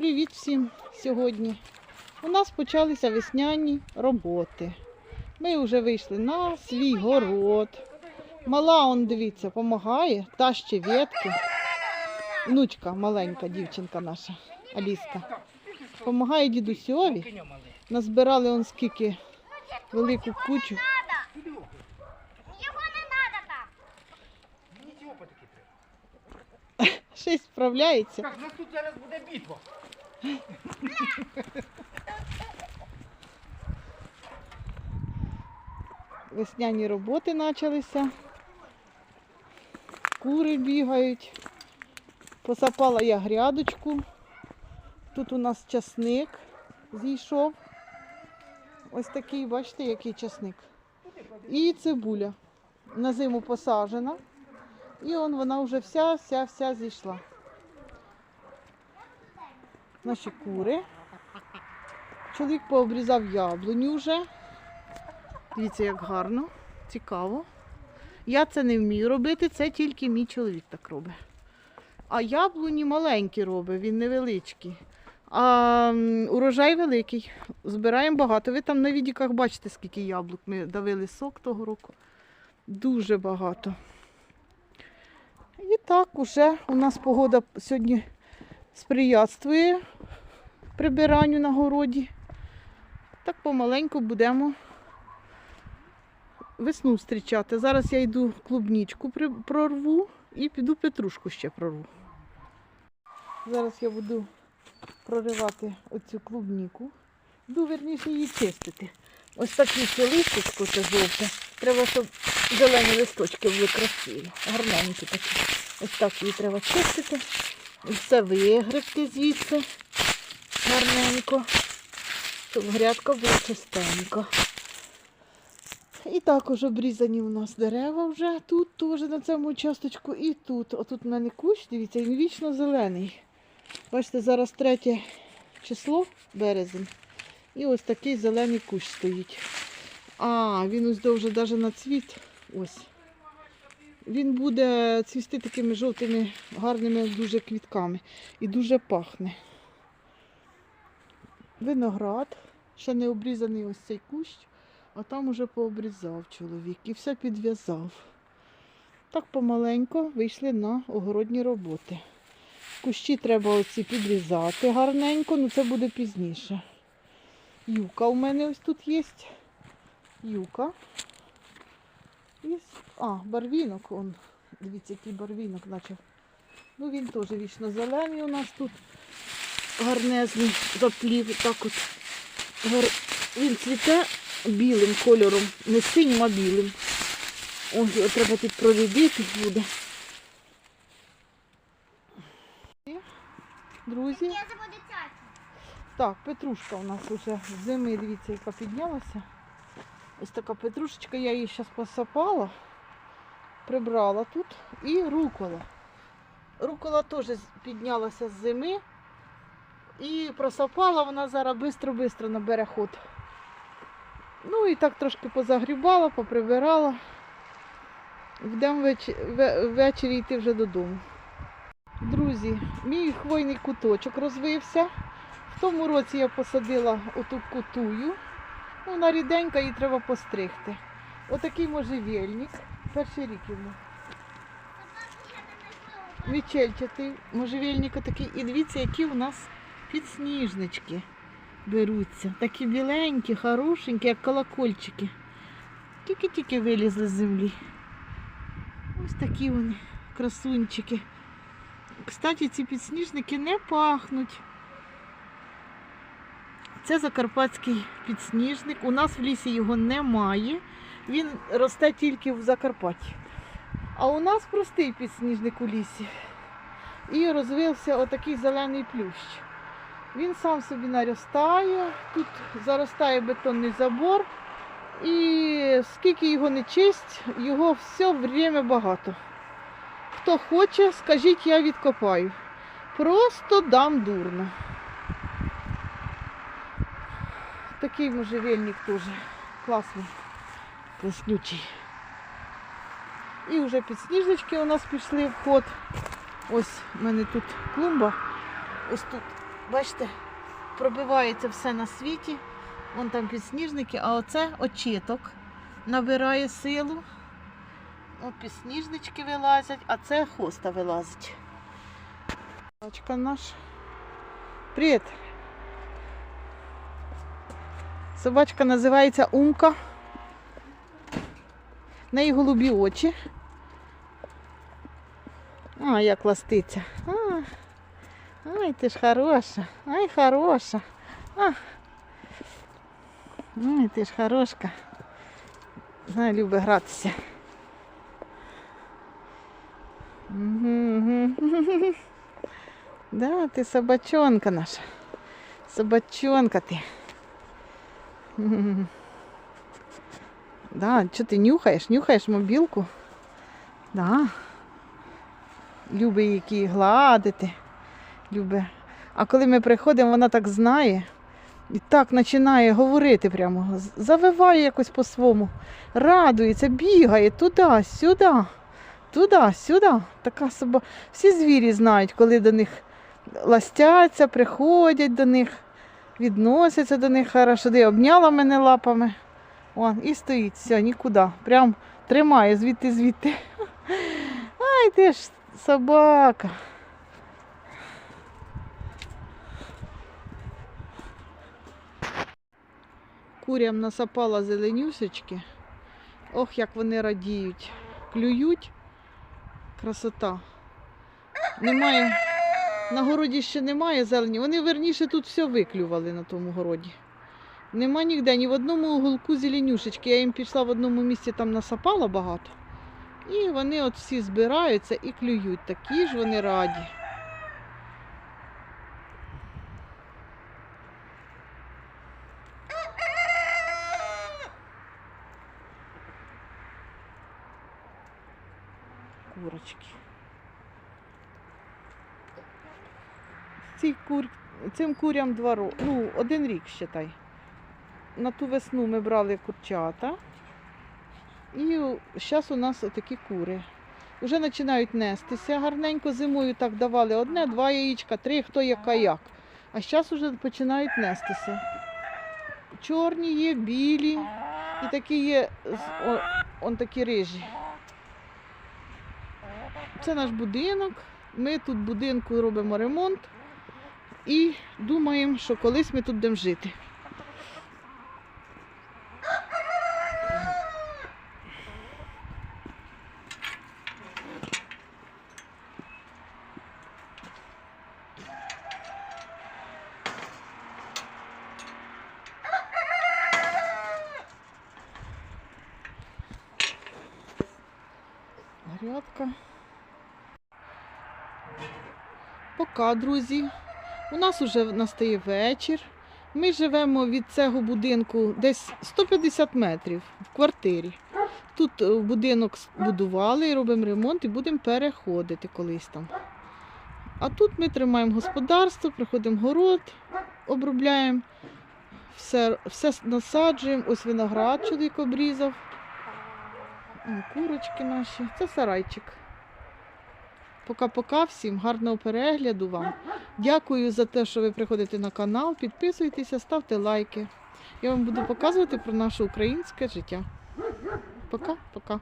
Привіт всім сьогодні. У нас почалися весняні роботи. Ми вже вийшли на свій город. Мала, он, дивіться, допомагає, тащи ветки. Внучка, маленька дівчинка наша, Аліска. Помагає дідусьові. Назбирали он скільки велику кучу. Його не треба так. Мені цього потаки треба. Щось справляється. Так, нас тут зараз буде битва. Весняні роботи почалися. Кури бігають. Посапала я грядочку. Тут у нас часник зійшов. Ось такий, бачите, який часник. І цибуля. На зиму посаджена. І он вона вже вся, вся, вся зійшла. Наші кури. Чоловік пообрізав яблуню вже. Дивіться, як гарно, цікаво. Я це не вмію робити, це тільки мій чоловік так робить. А яблуні маленькі робить, він невеличкий. А урожай великий. Збираємо багато. Ви там на відіках бачите, скільки яблук ми давили сок того року. Дуже багато. І так, уже у нас погода сьогодні сприятствує прибиранню на городі. Так помаленьку будемо весну зустрічати. Зараз я йду клубнічку прорву і піду петрушку ще прорву. Зараз я буду проривати оцю клубніку. Йду верніше її чистити. Ось таке це листочко це жовте. Треба, щоб зелені листочки були красиві, гарненькі такі. Ось так її треба чистити. І все вигребти звідси гарненько, щоб грядка була чистенька. І також обрізані у нас дерева вже тут, теж на цьому участочку, і тут. Отут в мене кущ, дивіться, він вічно зелений. Бачите, зараз третє число, березень. І ось такий зелений кущ стоїть. А, він ось довже навіть на цвіт. Ось. Він буде цвісти такими жовтими, гарними дуже квітками. І дуже пахне. Виноград. Ще не обрізаний ось цей кущ. А там уже пообрізав чоловік і все підв'язав. Так помаленько вийшли на огородні роботи. Кущі треба оці підрізати гарненько, ну це буде пізніше. Юка у мене ось тут є. Юка. І... А, барвінок. Он. Дивіться, який барвінок наче. Ну він теж вічно зелений у нас тут. Гарнезний заплів. Так от. Гар- Він цвіте білим кольором, не синім, а білим. Ось його треба тут прорядити буде. Друзі, так, петрушка у нас уже з зими, дивіться, яка піднялася. Ось така петрушечка, я її зараз посапала, прибрала тут і рукола. Рукола теж піднялася з зими і просапала, вона зараз швидко-швидко набере ход. Ну і так трошки позагрібала, поприбирала. Будемо веч- ввечері йти вже додому. Друзі, мій хвойний куточок розвився. В тому році я посадила оту кутую. Ну, Вона ріденька, її треба постригти. Отакий можжевельник. Перший рік йому. Мічельчатий можжевельник отакий. І дивіться, які у нас підсніжнички беруться. Такі біленькі, хорошенькі, як колокольчики. Тільки-тільки вилізли з землі. Ось такі вони, красунчики. Кстати, ці підсніжники не пахнуть. Це закарпатський підсніжник. У нас в лісі його немає. Він росте тільки в Закарпатті. А у нас простий підсніжник у лісі. І розвився отакий зелений плющ. Він сам собі наростає, тут заростає бетонний забор. І скільки його не чисть, його все время багато. Хто хоче, скажіть, я відкопаю. Просто дам дурно. Такий можжевельник теж класний, класнючий. І вже підсніжнички у нас пішли в ход. Ось в мене тут клумба. Ось тут бачите, пробивається все на світі. Вон там підсніжники, а оце очіток набирає силу. О, підсніжнички вилазять, а це хоста вилазить. Бачка наш. Привіт. Собачка називається Умка. В неї голубі очі. А, як ластиться. А, ай, ти ж хороша. Ай, хороша. А. Ай, ти ж хорошка. Знаю, любить гратися. Мгм, мгм. Да, ти собачонка наша. Собачонка ти. Да, що ти нюхаєш? Нюхаєш мобілку? Да. Любить її гладити. Любить. А коли ми приходимо, вона так знає. І так починає говорити прямо. Завиває якось по-своєму. Радується, бігає туди, сюди, туди, сюди. Така соба. Всі звірі знають, коли до них ластяться, приходять до них, відносяться до них хорошо. Де обняла мене лапами. Вон, і стоїть, все, нікуди. Прям тримає звідти звідти. Ай, ти ж собака. Курям насапала зеленюсечки. Ох, як вони радіють. Клюють. Красота. Немає. На городі ще немає зелені. Вони верніше тут все виклювали на тому городі. Нема ніде, ні в одному уголку зеленюшечки. Я їм пішла в одному місці, там насапала багато. І вони от всі збираються і клюють. Такі ж вони раді. Курочки. Цій кур... Цим курям два роки. Ну, один рік считай. На ту весну ми брали курчата. І зараз у нас такі кури. Вже починають нестися гарненько. Зимою так давали одне, два яєчка, три, хто яка як. А зараз вже починають нестися. Чорні є, білі і такі є, о, он такі рижі. Це наш будинок. Ми тут будинку робимо ремонт і думаємо, що колись ми тут будемо жити. Грядка. Пока, друзі. У нас вже настає вечір. Ми живемо від цього будинку десь 150 метрів в квартирі. Тут е, будинок будували робимо ремонт і будемо переходити колись там. А тут ми тримаємо господарство, приходимо город, обробляємо, все, все насаджуємо. Ось виноград чоловік обрізав. Курочки наші. Це сарайчик. Пока-пока всім, гарного перегляду вам. Дякую за те, що ви приходите на канал. Підписуйтеся, ставте лайки. Я вам буду показувати про наше українське життя. Пока-пока.